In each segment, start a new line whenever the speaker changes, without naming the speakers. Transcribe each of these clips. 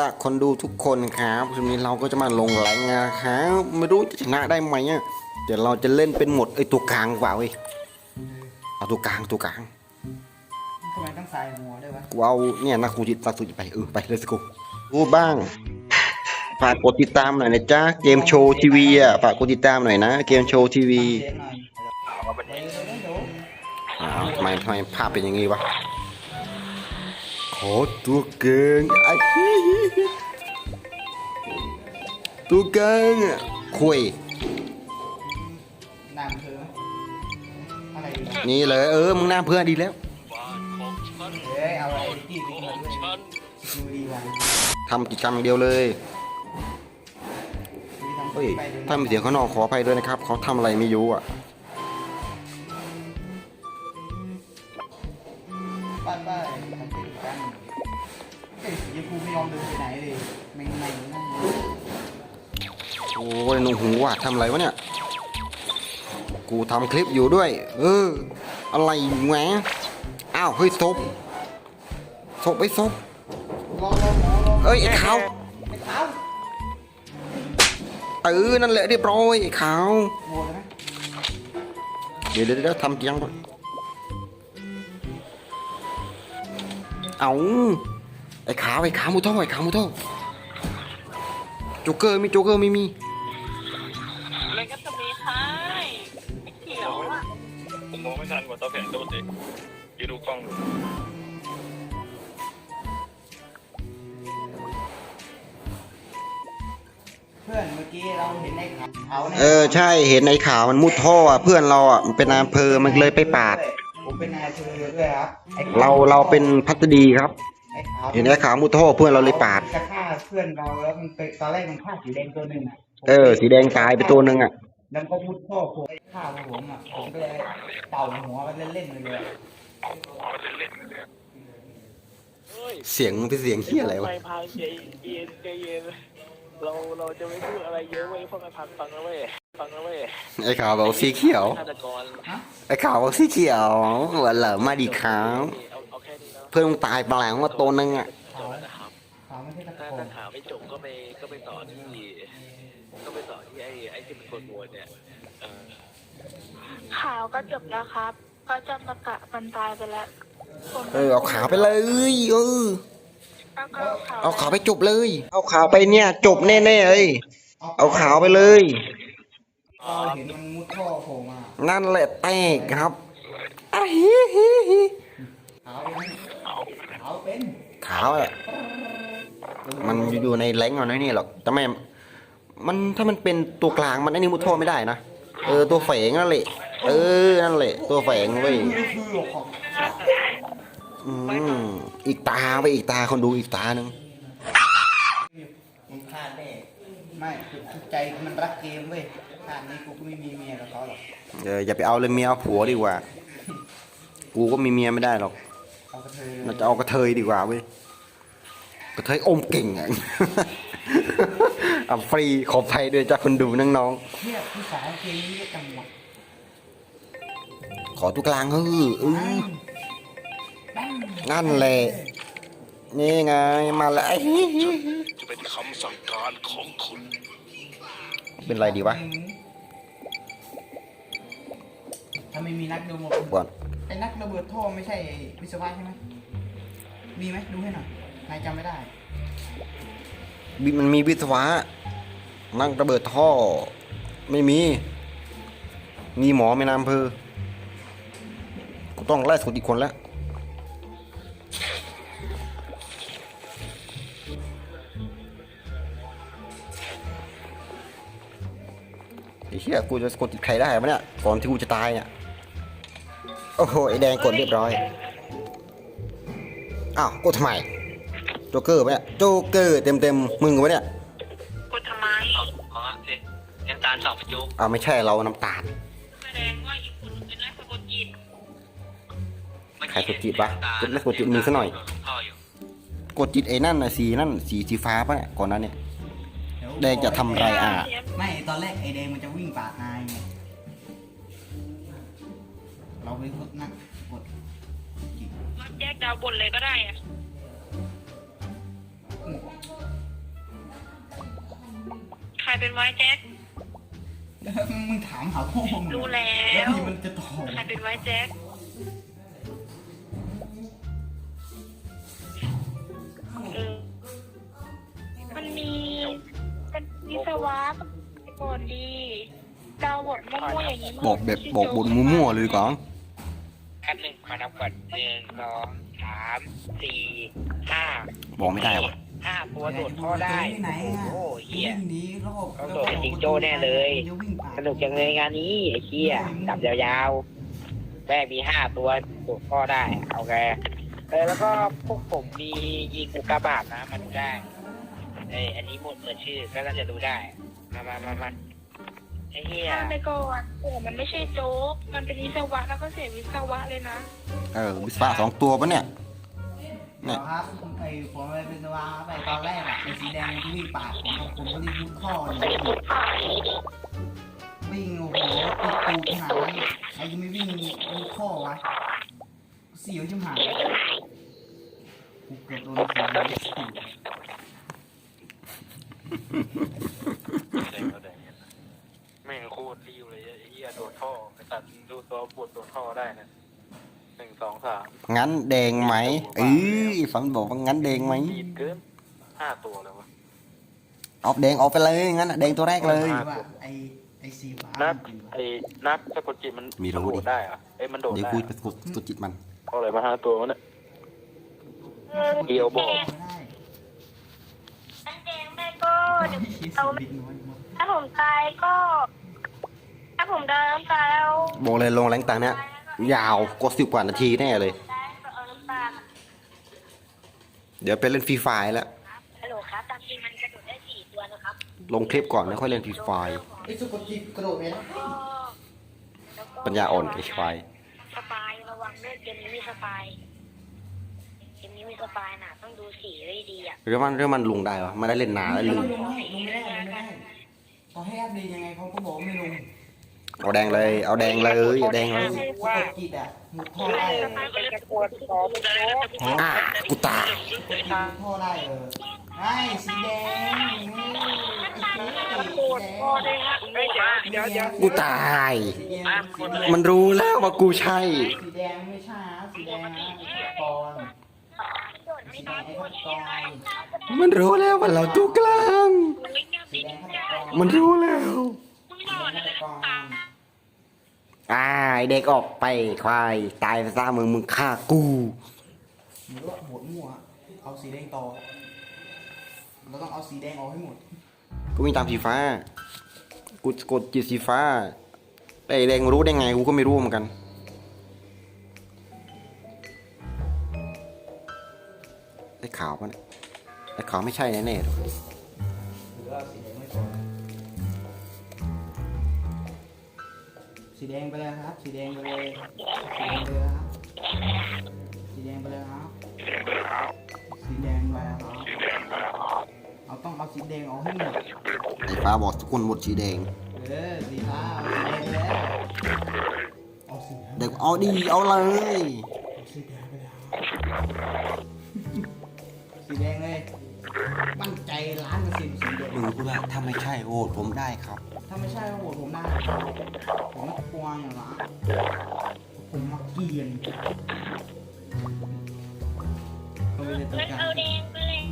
ละคนดูทุกคนครับวันนี้เราก็จะมาลงแรงนะครับไม่รู้จะชนะได้ไหมอะเดี๋ยวเราจะเล่นเป็นหมดไอ้ตัวกลางกว่าเว้ยเอาตัวกลางตัวกลาง
ทำไมต้องใส่หัวด้วยวะ
กูเอาเนี่ยนักสูจิตนักสูจิตไปเออไปเลยสิกูกูบ้างฝากกดติดตามหน่อยนะจ๊ะเกมโชว์ทีวีอะฝากกดติดตามหน่อยนะเกมโชว์ทีวี
อ้า
วทำไมทำไมภาพเป็นอย่างงี้วะ ขอตัวเก่งไอ้ตัวเก่งอะคุย
นางเธอไหมอะไรดีวะ
นี่เลยเออมึงหน้าเพื่อนดีแล้ว
เฮ้ยเอาไอ้ที่ไปด้วยดูดีว่ะ
ทำกิจกรรมอย่างเดียวเลย
ดูทำ
เฮ้ย
ไปดู
ถ้ามีเสียงข้างนอกขออภัยด้วยนะครับเขาทำอะไรไม่รู้อะ
หู
ว่ะทำอะไรวะเนี่ย กูทำคลิปอยู่ด้วย เออ อะไรแหวะอ้าว เฮ้ยศพศพไอ้ศพเอ้ยไอ้ขาว
ไอ้ขาว
เออ นั่นแหละเรียบร้อยไอ้ขาว
เดี๋
ยวเดี๋ยวเดี๋ยวทำยังก่อนเอาไอ้ขาวไอ้ขาวมุท่อไอ้ขาวมุท่อโจ๊กเกอร์มีโจ๊กเกอร์ไม่มี
เพื่
อนเมื่อกี้เราเห็นไอ้ขาวเขาเนี่ย
เออใช่เห็นไอ้ขาวมันมุดท่ออะเพื่อนเราอะมันเป็นนายอำเภอมันเลยไปปาด
ผมเป็นนายอำเภอด้วยครับไอ้ขว
เราเราเป็นพัสดีครับ
ไอ้ขาว
เห็นไอ้ขาวมุดท่อเพื่อนเราเลยปาด
จะฆ่าเพื่อนเราแล้วมันไปตอนแรกมันฆ่าสีแดงตัวหนึ่งะ
เออ สีแดงตายไปตัวหนึ่งอะ
แล้วก็มุดพ่อผมไอ้ฆ่าผมอะผมก็เลยเป่าหัวมันเล่นๆเลยเลย
เฮ้ย
เสียงมันเป็นเสียงเฮียอะไรวะ
ไม่พังใจเย็นใจเย็น เราเราจะไม่พูดอะไรเยอะเว้ยพวกไอ้พังฟังนะเว้ยฟังนะเว้ย
ไอ้ขาวบอกสีเขียว
ฆาตกร
ไอ้ขาวบอกสีเขียววันเหลอมาดีครับ
เอาเอาแค่นี้เนาะ
เพื่อนมึงตายไปแล้วว่าตัวหนึงอะ
จบแล้วนะครับ
ขาวไม่ใช่ตะ
ถ้า
โก
ถ้านถามไม่จบก็ไปก็ไปต่อที่ก็ไปต่อที่ไอ้ไอ้ที่เป็นคนโหวตเนี่ยเออ
ข่าวก็จบแล้วครับ ก็จะประกาศมันตายไปแล้วผม
เออเอาขาวไปเลย เออ
แล้วก็ข่าว
เอาขาวไปจบเลย เอาขาวไปเนี่ยจบแน่ๆเลยเอาขาวไปเลย
เราเห็นมันมุดพ่อผมอะ
นั่นแหละแตกครับอะฮิฮิฮิ
ขาวเป็นขาวเป็น
ขาวอะมันอยู่ในแรงก์มันไม่นี่หรอกแต่ไม่มันถ้ามันเป็นตัวกลางมันไอ้นี่มุดท่อไม่ได้นะเออตัวแฝงนั่นแหละเออนั่นแหละตัวแฝงเว้ย
คื อของ
อืมอีกตาไปอีกตาคนดูอีกตาหนึ่ง
มึงพลาดแน่ไม่คือใจมันรักเกมเว้ยชาตินี้กูก็ไม่มีเมียกับเขาหรอก
เอออย่าไปเอาเลยเมียเอาผัวดีกว่า กูก็มีเมียไม่ได้หรอก
เอากระเทย
เราจะเอากระเทยดีกว่าเว้ยกระเทยอมเก่งอะเอาฟรีขอภัยด้วยจ้าคนดูน้อง
เทียบที่สาวเกมนี้ก็จังหวะ
ๆขอตัวกลางเฮ้ยเออ นั่นแหละ นี่ไงมาแล้ว
จะเป็นคำสั่งการของคุณ
เป็นไรดีวะ
ถ้าไม่มีนักดูหมด
ก่อน
ไอ้นักระเบิดท่อไม่ใช่วิศวะใช่ไหมมีไหมดูให้หน่อยนายจำไม่ได้
บิมันมีวิศวะนั่งระเบิดท่อ ไม่มี มีหมอไม่นำอำเภอกูต้องไล่สดอีกคนแล้ว ไอ้เหี้ยกูจะกดติดใครได้ไหมเนี่ยก่อนที่กูจะตายเนี่ยโอ้โหไอ้แดงกดเรียบร้อยอ้าวกดทำไมโจ๊กเกอร์ปะเนี่ยโจ๊กเกอร์เต็มเต็มๆมึงวะเนี่ย
กดทำไม
อ๋อเอ๊ะน้ำตาลสอบจุ๊บ
อ้าวไม่ใช่เราน้ำตาล
แสดงว่าอีกคนเป็นนักสะกดจิต
ใครสะกิดวะกดแล้วกดจิตมือซะหน่อย
พ่ออยู่
กดจิตไอ้นั่นน่ะสีนั่นสีสีฟ้าปะเนี่ยก่อนนั้นเนี่ยแดงจะทำไรอะ
ไม่ตอนแรกไอแดงมันจะวิ่งปาดนายไงเราไปกดนะกดจิกรับ
แยกดาวบนเลยก็ได้อะ
ใคร
เป็นไว้แจ็ค
มึงถามหาพ่อมึง
รู้แล้
ว นี่มันจะตอบ
ใครเป็นไว้แจ็ค บทดีดาวบทมั่วๆอย่างนี้
บอกแบบบอกบนมั่วๆเลยก่อน
แป๊บหนึ่งมานับก่อนหนึ่งสองสามสี่ห้า
บอกไม่ได้ว่ะ
ห้าตัวโดดท่อได้
ที่ไหน
โอ้
อะ
โหเฮีย
วิ่งหนีรอบ
ต้องโดดเป็นจิงโจ้แน่เลย
จะวิ่งผ่าน
สนุกจังเลยงานนี้ไอ้เฮียจับยาวๆแม่มีห้าตัวโดดท่อได้เอาไงเออแล้วก็พวกผมมียิงอุกกาบาตนะมาดูได้เอออันนี้หมดเปิดชื่อก็น่าจะดูได้ มามามามาไอ้เฮีย
ข้ามไปก่อนโอ้มันไม่ใช่โจ๊ก มันเป็นวิศวะแล้วก็เสียวิศวะเลยนะ
เออวิศวะสองตัวปะเนี่ย
เดี๋ยวครับไอ้ผมไปเป็นสว่างไปตอนแรกอะไอ้สีแดงมันวิ่งปาดผมผมก็รีบมุดข้อเลยวิ่งโอ้โหตูดตูดขนาดนั้นใครจะไม่วิ่งมุดข้อวะเสียวชิมหายกูเกือบโดนสีแดงถีบ
แดงก็แดงแม่งโคตรริ้วเลยไอ้เหี้ยโดดท่อไอ้ตัดดูตัวปวดโดดท่อได้นะหนึ่งสองสาม
งั้นแดงไหมเอ้ยฝันบอกว่างั้นแดงไหม
ดีดเกินห้าตัวเลยวะ
ออกแดงออกไปเลยงั้นอะแดงตัวแรกเลย
ว่าไอ้ไอ้สีฟ้า
นัก
จริงๆวะ
ไอ้นักสะกดจิตมัน
มีรู้
โด
ดิ
ดได้เหรอะเอ้ยมันโดด
เดี๋ยว
ได้
กู
อะ
ไปกดตัวจิตมัน
เอาอะไรมาห้าตัววะเนี่ยเดียวบอก
ไม่ได้
อั นแดงแม่ก็
ไอ้สีบิ๊กน้อยมาก
ถ้าผมตายก็ ถ้าผมเดินน้ำตายแล้ว
บอกเลยลงแรงตังเนี่ยยาวกว่าสิบกว่านาทีแน่เลย
ได้ก็เอาน้ำตาล
เดี๋ยวไปเล่นฟรีไฟแล้ว
ฮัลโหลครับตามจริงมันกระโดดได้สี่ตัวนะครับ
ลงคลิปก่อนแล้วค่อยเล่นฟรีไฟ
ไอ้สุกจิกระโดดไปแล้ว
ก็แล้วก็
ปัญญาอ่อนไอ้ควาย
สปายระวังด้วยเกมนี้มีสปาย เกมนี้มีสปายนะต้องดูสีให้ดีอะ
เรื่องมันเรื่องมันลงได้วะไม่ได้เล่นนานแล้ว
ล
ลื
ง
ม
ไม่ได้ลงไม่ได้ลงไม่ได้ต่อให้แอปดียังไงเขาก็บอกไม่ลง
เอาแดงเลย เอาแดงเลยเอาแดงเลย
สุกจิตอะมุดท่อได้
สปายก็จะปวดคอไปโจ๊ก
อะกูตาย
สุกจิตมุดท่อได้เออไอ้สีแดงนี่ไอ้สี
ปวดคอเลยฮะ
เดี๋ยวเดี๋ยว
กูตาย
สีแดงสีแดง
มันรู้แล้วว่ากูใช่
สีแดงไม่ใช่นะสีแดงนะไอ้ฆาตกร
โดดไม่
สีแด
ได้
งไอ้ฆาตกร
มันรู้แล้วว่าเราตัวกลาง
สีแดงฆาตกร
มันรู้แล้ว
สีแดงฆาตกร
อ่าไอ้เด็กออกไปควายตายไปซะมึงมึงฆ่ากู
หรือว่าโหดมั่วเอาสีแดงต่อเราต้องเอาสีแดงออกให้หมด
กูมีตามสีฟ้า กูกดจิตสีฟ้าแต่ไอ้แดงรู้ได้ไงกูก็ไม่รู้เหมือนกัน ไอ้ขาวปะเนี่ยไอ้ขาวไม่ใช่แน่ๆหรอก
หรือว่าสีแดงไม่พอสีแดงไปเลยครับ สีแดงไปเลย สีแดงไปเลยครับสีแดงไปเลยครับสีแดงไปแล้วครับเอาต้องเอาสีแดงออกให้หมด
ไอ้ฟ้าบอกทุกคนหมดสีแดง
เออสีฟ้าเอาสีแดงไปแล้วเอาสีแดง
เด็กเอาดีเอาเลย
เอาสีแดงไปแล้วสี แดงเลย มั่นใจล้านเปอร์เซ็นต์สีแดง
มึงพูดว่าถ้าไม่ใช่โหวตผมได้ครับ
ถ้าไม่ใช่ก็โหวตผมได้ผมกลัวอย่างละผมมาเกลียนเอาไปเลยตัวกลาง
เอาแดงไปเลย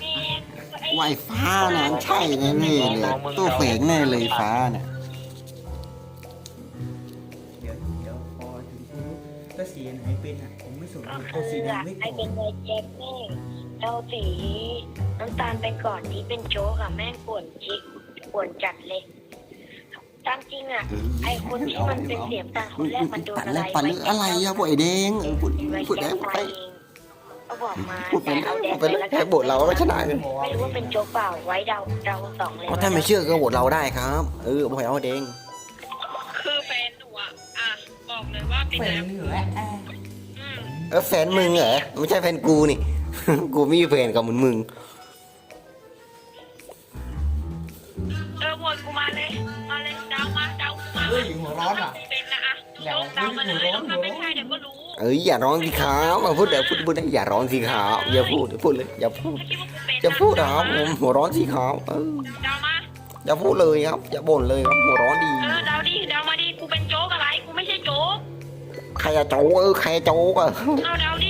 แดง
ว่าไอ้ฟ้านะมันใช่แน่ๆเลยตัวเฟกแน่เลยฟ้าเนี่ย
เดี๋ยวเดี๋ยวพอถึงปุ๊บถ้าสีไหนเป็นอะผมไม่สน
ก็
เอา
คือ
สีแดง
อะ
ไว้
ไอ
ก่อ
เป็นน ไวแจ็คแม่ง เอาสีน้ำตาลไปก่อนนี้เป็นโจ๊กอะแม่งป่วนจิกป่วนจัดเลยตามจริงอะไอคนที่มันเป็นเสียงต่างคนแรกมันโดน
ตัด
อะไร
แล้วปันอะไรอะพวกไอ้แดงเออพูด
ไว
พูด
แจ็
ได้
ค
พูด
มา
ไป
เองก็บอกมา
พูดไป
แต่
แล้ว
เอาแด
พู
ง
ดไป
ไป
แล้ว
แล้ว
แค่บทเราก็ชนะเลย
ไม่รู้ว่าเป็นโจ๊กเปล่าไว้เดาเดาสองเลย
เพราะถ้าไม่เชื่อก็โหวตเราได้ครับเออบอกให้เอาแดง
คือแฟนหนูอะอะบอกเลยว่าเป็น
เป็น
แบบ
เหนือแอะ
อืม
เออแฟนมึงเหรอไม่ใช่แฟนกูนี่ กูไมมีแฟนกับมึงมึง
เออโหวตกูมาเลยมาเลยเดามาเดากูมา
เฮ้ยหัวร้อนอะ
เป็นละอะโจ๊กเดามาเลยแล้วถ้าไม่ใช่เดี๋ยวก็รู้
เอ้ยอย่าร้องสิครับมาพูดเดี๋ยวพูดพูดได้อย่าร้องสิครับอย่าพูดอย่าพูดเลยอย่าพูด
ถ้าคิดว่ากูเป็น
อย่าพูดครับผมหัวร้อนสิครับเออ
เดามา
อย่าพูดเลยครับ อย่าบ่นเลยครับหัวร้อนดี
เออเดาดิเดามาดิกูเป็นโจ๊กอะไรกูไม่ใช่โจ๊ก
ใครจะโจ๊กเออใครจะโจ๊กอะ
เอาเดาดิ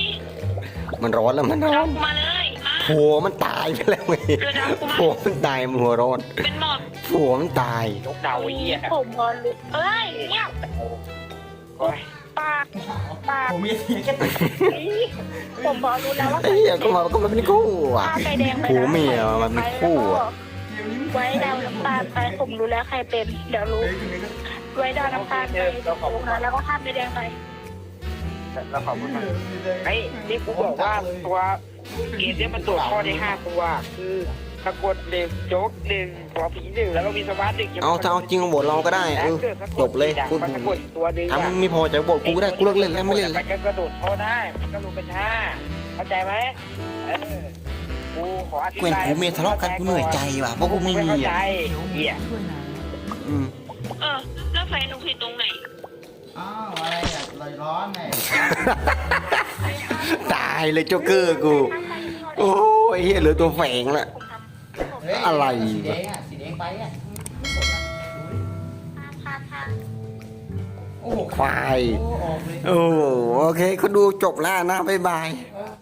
มันร้อนแล้วมันร้
เดา
อน
กูมาเลยมา
ผัวมันตายไปแล้วไง
เออเดากูมา
ผัวมันตายมันหัวร้อน
เป็นหมอบ
ผัวมันตาย
ยกเดาไอ้เหี้ย
ผมพอรู้เอ้ยเงียบ
โอ้ย
ปากปาก
ผมมีเสียงแค่ติด
ผมพอรู้แล้วว่า
ไอ้เหี้ยก็มาก็มาเป็นคู่อะ
ถ้าไฟแดงไป
ผัวเมียมันเป็นคู่อะ
ไว้ดาวน้ำตาลไปผมรู้แล้วใครเป็น เดี๋ยวรู้ ไว้ดาวน้ำตาลไปตรงนั้นแล้วก็ข้ามไฟแดงไป
แล้วขอบคุณมากไอ้นี่กูบอกว่าตัวเกมเนี้ยมันตรวจข้อได้ห้าตัว คือสะกดหนึ่งโจ๊กหนึ่งหัวผีหนึ่งแล้วก็มีสวัสดิ์หนึ่ง
เอาถ้าเอาจริงบทเราก็ได้เออจบเลย
คุ
คุณณ
สะกดตัวหนึ่ง
ถ้ามันไม่พอใจบทกูก็ได้กูเลิกเล่นแล้วไม่เล่น
มั
แล้ว
นก็กระโดดท่อได้มันก็ลงเป็นห้าเข้าใจไหมเออกูขออธิ
เกวน
บาย
กูเมียทะเลาะกันกูเหนื่อยใจว่ะเพราะกูไม่
ไม่
มี
เข้าใจ
อะ
เหี้ย
ช่วยหน่อย
อืม
เออแล้วไฟหนูผิดตรงไหน
อ้าวอะไรอะลอยร้อนไง
ตายเลยโจ๊กเกอร์กู โอ้ยเฮียเหลือตัวแฝงละ
เฮ้ย
อะไร
สีแดงอะสีแดงไปอะไม่สนอะดูดิโอ้โห
ควาย
โอ้ออกเลย
โอ้โอเคเขาดูจบแล้วนะ บ๊ายบาย